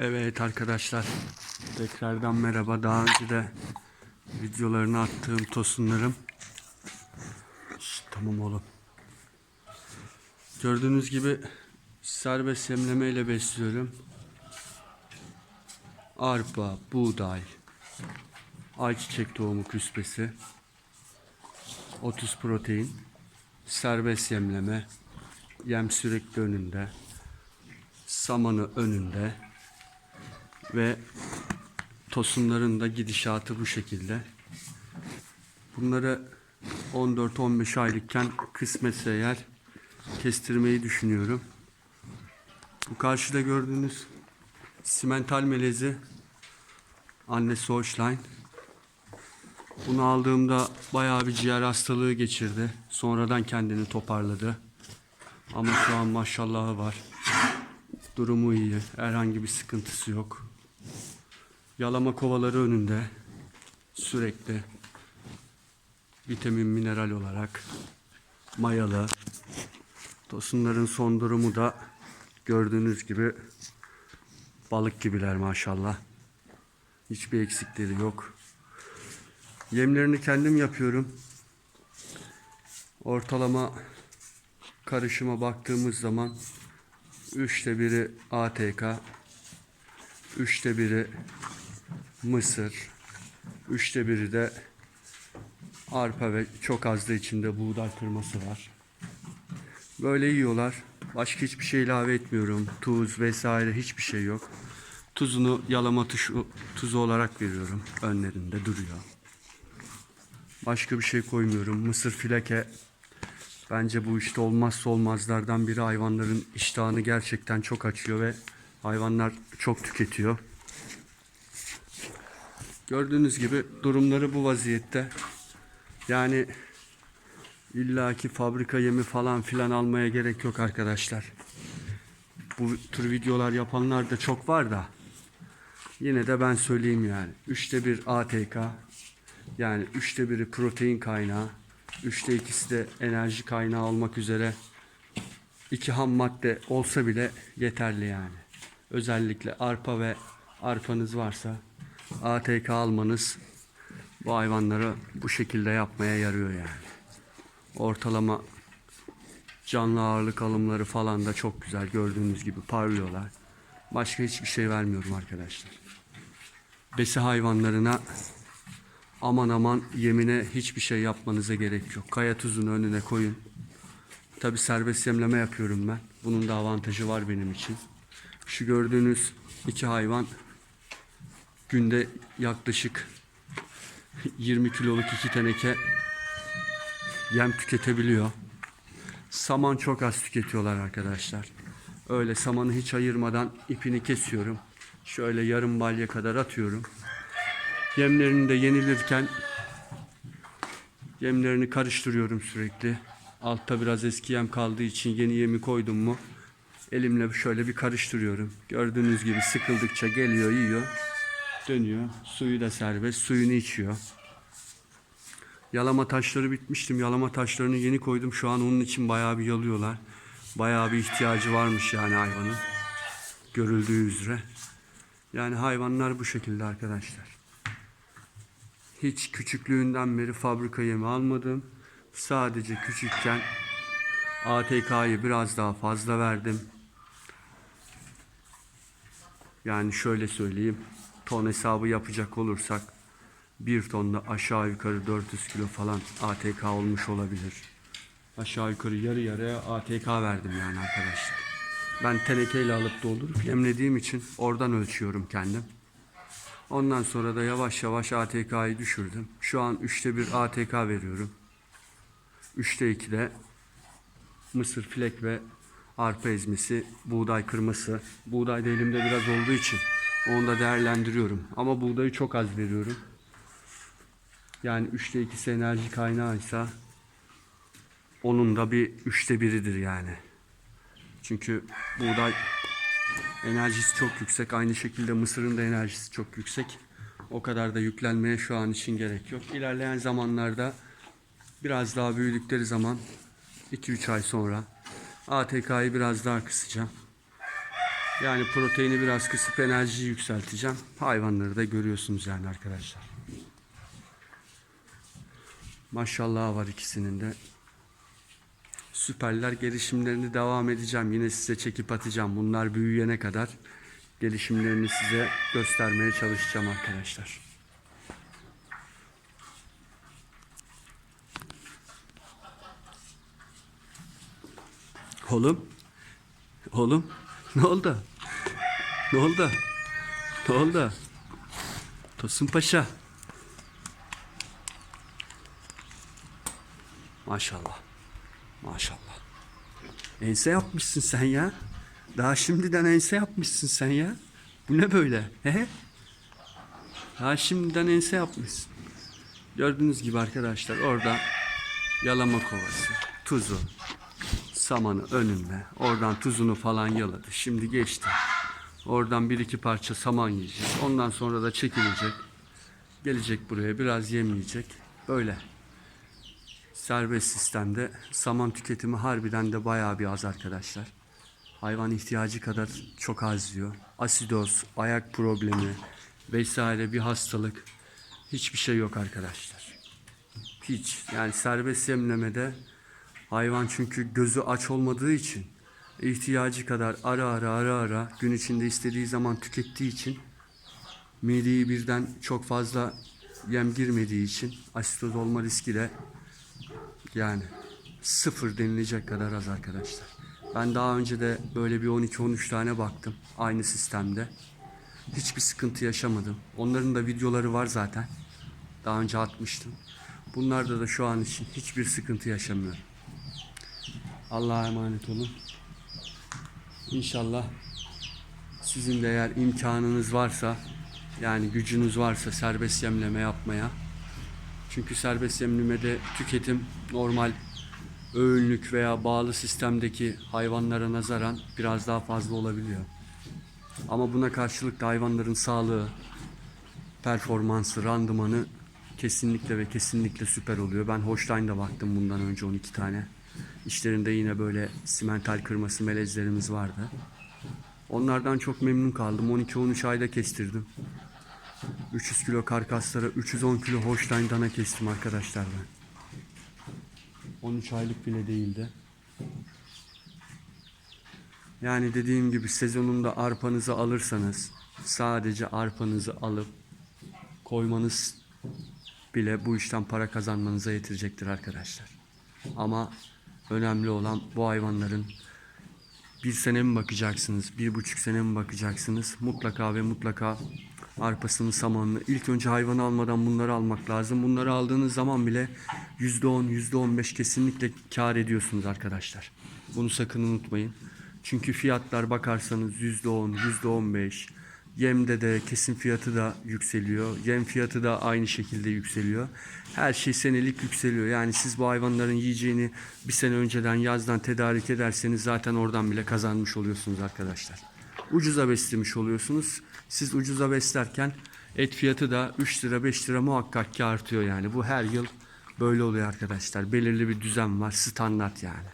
Evet arkadaşlar tekrardan merhaba. Daha önce de videolarını attığım tosunlarım. Şşt, tamam oğlum. Gördüğünüz gibi serbest yemleme ile besliyorum. Arpa, buğday ayçiçek tohumu küspesi 30 protein serbest yemleme yem sürekli önünde samanı önünde ve tosunların da gidişatı bu şekilde. Bunları 14-15 aylıkken kısmetse eğer kestirmeyi düşünüyorum. Bu karşıda gördüğünüz simental melezi annesi Hochline. Bunu aldığımda bayağı bir ciğer hastalığı geçirdi. Sonradan kendini toparladı. Ama şu an maşallahı var. Durumu iyi. Herhangi bir sıkıntısı yok. Yalama kovaları önünde. Sürekli vitamin mineral olarak mayalı. Tosunların son durumu da gördüğünüz gibi balık gibiler maşallah. Hiçbir eksikleri yok. Yemlerini kendim yapıyorum. Ortalama karışıma baktığımız zaman Üçte biri ATK, üçte biri Mısır, üçte biri de arpa ve çok az da içinde buğday kırması var. Böyle yiyorlar. Başka hiçbir şey ilave etmiyorum. Tuz vesaire hiçbir şey yok. Tuzunu yalama tuşu, tuzu olarak veriyorum. Önlerinde duruyor. Başka bir şey koymuyorum. Mısır fileke Bence bu işte olmazsa olmazlardan biri hayvanların iştahını gerçekten çok açıyor ve hayvanlar çok tüketiyor. Gördüğünüz gibi durumları bu vaziyette. Yani illaki fabrika yemi falan filan almaya gerek yok arkadaşlar. Bu tür videolar yapanlar da çok var da yine de ben söyleyeyim yani. Üçte bir ATK yani üçte biri protein kaynağı Üçte ikisi de enerji kaynağı olmak üzere iki ham madde olsa bile yeterli yani. Özellikle arpa ve arpanız varsa ATK almanız bu hayvanları bu şekilde yapmaya yarıyor yani. Ortalama canlı ağırlık alımları falan da çok güzel gördüğünüz gibi parlıyorlar. Başka hiçbir şey vermiyorum arkadaşlar. Besi hayvanlarına aman aman yemine hiçbir şey yapmanıza gerek yok. Kaya tuzunu önüne koyun. Tabi serbest yemleme yapıyorum ben. Bunun da avantajı var benim için. Şu gördüğünüz iki hayvan günde yaklaşık 20 kiloluk iki teneke yem tüketebiliyor. Saman çok az tüketiyorlar arkadaşlar. Öyle samanı hiç ayırmadan ipini kesiyorum. Şöyle yarım balya kadar atıyorum. Yemlerini de yenilirken yemlerini karıştırıyorum sürekli. Altta biraz eski yem kaldığı için yeni yemi koydum mu elimle şöyle bir karıştırıyorum. Gördüğünüz gibi sıkıldıkça geliyor, yiyor, dönüyor. Suyu da serbest, suyunu içiyor. Yalama taşları bitmiştim. Yalama taşlarını yeni koydum. Şu an onun için bayağı bir yalıyorlar. Bayağı bir ihtiyacı varmış yani hayvanın. Görüldüğü üzere. Yani hayvanlar bu şekilde arkadaşlar. Hiç küçüklüğünden beri fabrika yemi almadım. Sadece küçükken ATK'yı biraz daha fazla verdim. Yani şöyle söyleyeyim. Ton hesabı yapacak olursak bir tonda aşağı yukarı 400 kilo falan ATK olmuş olabilir. Aşağı yukarı yarı yarıya ATK verdim yani arkadaşlar. Ben tenekeyle alıp doldurup yemlediğim için oradan ölçüyorum kendim. Ondan sonra da yavaş yavaş ATK'yı düşürdüm. Şu an 3'te 1 ATK veriyorum. 3'te 2'de mısır filek ve arpa ezmesi, buğday kırması. Buğday da elimde biraz olduğu için onu da değerlendiriyorum. Ama buğdayı çok az veriyorum. Yani 3'te 2'si enerji kaynağıysa onun da bir 3'te biridir yani. Çünkü buğday Enerjisi çok yüksek. Aynı şekilde mısırın da enerjisi çok yüksek. O kadar da yüklenmeye şu an için gerek yok. İlerleyen zamanlarda biraz daha büyüdükleri zaman 2-3 ay sonra ATK'yı biraz daha kısacağım. Yani proteini biraz kısıp enerjiyi yükselteceğim. Hayvanları da görüyorsunuz yani arkadaşlar. Maşallah var ikisinin de. Süperler gelişimlerini devam edeceğim. Yine size çekip atacağım. Bunlar büyüyene kadar gelişimlerini size göstermeye çalışacağım arkadaşlar. Oğlum. Oğlum. Ne oldu? Ne oldu? Ne oldu? Tosun Paşa. Maşallah. Maşallah. Ense yapmışsın sen ya. Daha şimdiden ense yapmışsın sen ya. Bu ne böyle? He? Daha şimdiden ense yapmışsın. Gördüğünüz gibi arkadaşlar orada yalama kovası, tuzu, samanı önünde. Oradan tuzunu falan yaladı. Şimdi geçti. Oradan bir iki parça saman yiyecek. Ondan sonra da çekilecek. Gelecek buraya biraz yem yiyecek. Böyle. Serbest sistemde saman tüketimi harbiden de bayağı bir az arkadaşlar. Hayvan ihtiyacı kadar çok az yiyor. Asidoz, ayak problemi vesaire bir hastalık hiçbir şey yok arkadaşlar. Hiç. Yani serbest yemlemede hayvan çünkü gözü aç olmadığı için ihtiyacı kadar ara ara ara ara gün içinde istediği zaman tükettiği için mideyi birden çok fazla yem girmediği için asitoz olma riski de yani sıfır denilecek kadar az arkadaşlar. Ben daha önce de böyle bir 12-13 tane baktım aynı sistemde. Hiçbir sıkıntı yaşamadım. Onların da videoları var zaten. Daha önce atmıştım. Bunlarda da şu an için hiçbir sıkıntı yaşamıyorum. Allah'a emanet olun. İnşallah sizin de eğer imkanınız varsa yani gücünüz varsa serbest yemleme yapmaya çünkü serbest yemlemede tüketim normal öğünlük veya bağlı sistemdeki hayvanlara nazaran biraz daha fazla olabiliyor. Ama buna karşılık da hayvanların sağlığı, performansı, randımanı kesinlikle ve kesinlikle süper oluyor. Ben Holstein'da baktım bundan önce 12 tane. İşlerinde yine böyle simental kırması melezlerimiz vardı. Onlardan çok memnun kaldım. 12-13 ayda kestirdim. 300 kilo karkaslara 310 kilo Holstein dana kestim arkadaşlar ben. 13 aylık bile değildi. Yani dediğim gibi sezonunda arpanızı alırsanız sadece arpanızı alıp koymanız bile bu işten para kazanmanıza yetirecektir arkadaşlar. Ama önemli olan bu hayvanların bir sene mi bakacaksınız, bir buçuk sene mi bakacaksınız? Mutlaka ve mutlaka arpasını, samanını. İlk önce hayvanı almadan bunları almak lazım. Bunları aldığınız zaman bile %10, %15 kesinlikle kar ediyorsunuz arkadaşlar. Bunu sakın unutmayın. Çünkü fiyatlar bakarsanız %10, %15. Yemde de kesin fiyatı da yükseliyor. Yem fiyatı da aynı şekilde yükseliyor. Her şey senelik yükseliyor. Yani siz bu hayvanların yiyeceğini bir sene önceden yazdan tedarik ederseniz zaten oradan bile kazanmış oluyorsunuz arkadaşlar. Ucuza beslemiş oluyorsunuz. Siz ucuza beslerken et fiyatı da 3 lira 5 lira muhakkak ki artıyor yani. Bu her yıl böyle oluyor arkadaşlar. Belirli bir düzen var. Standart yani.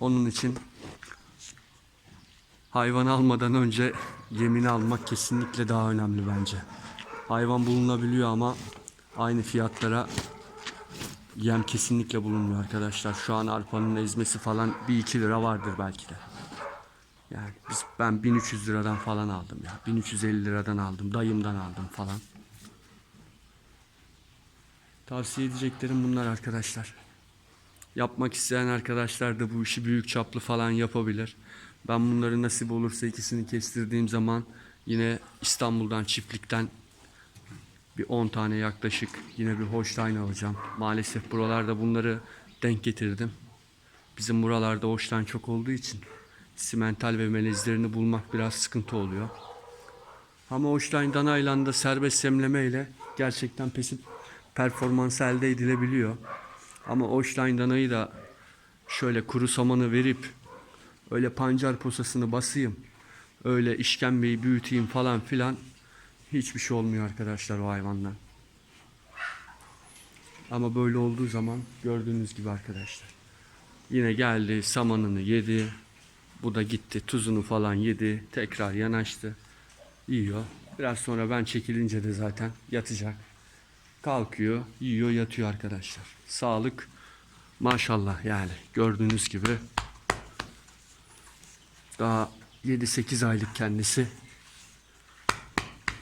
Onun için hayvan almadan önce yemini almak kesinlikle daha önemli bence. Hayvan bulunabiliyor ama aynı fiyatlara yem kesinlikle bulunmuyor arkadaşlar. Şu an arpanın ezmesi falan bir iki lira vardır belki de. Yani biz ben 1300 liradan falan aldım ya. 1350 liradan aldım. Dayımdan aldım falan. Tavsiye edeceklerim bunlar arkadaşlar. Yapmak isteyen arkadaşlar da bu işi büyük çaplı falan yapabilir. Ben bunları nasip olursa ikisini kestirdiğim zaman yine İstanbul'dan çiftlikten bir 10 tane yaklaşık yine bir Holstein alacağım. Maalesef buralarda bunları denk getirdim. Bizim buralarda Holstein çok olduğu için simental ve melezlerini bulmak biraz sıkıntı oluyor. Ama Holstein danayla da serbest semleme ile gerçekten pesip performans elde edilebiliyor. Ama Holstein danayı da şöyle kuru samanı verip öyle pancar posasını basayım, öyle işkembeyi büyüteyim falan filan hiçbir şey olmuyor arkadaşlar o hayvandan. Ama böyle olduğu zaman gördüğünüz gibi arkadaşlar. Yine geldi samanını yedi. Bu da gitti. Tuzunu falan yedi. Tekrar yanaştı. Yiyor. Biraz sonra ben çekilince de zaten yatacak. Kalkıyor, yiyor, yatıyor arkadaşlar. Sağlık maşallah yani gördüğünüz gibi daha 7-8 aylık kendisi.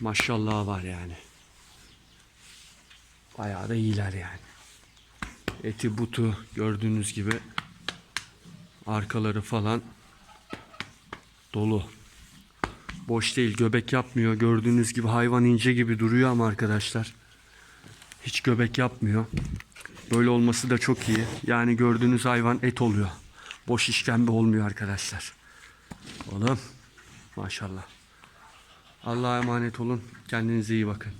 Maşallah var yani. Bayağı da iyiler yani. Eti butu gördüğünüz gibi arkaları falan dolu. Boş değil göbek yapmıyor. Gördüğünüz gibi hayvan ince gibi duruyor ama arkadaşlar hiç göbek yapmıyor. Böyle olması da çok iyi. Yani gördüğünüz hayvan et oluyor. Boş işkembe olmuyor arkadaşlar. Oğlum maşallah. Allah'a emanet olun. Kendinize iyi bakın.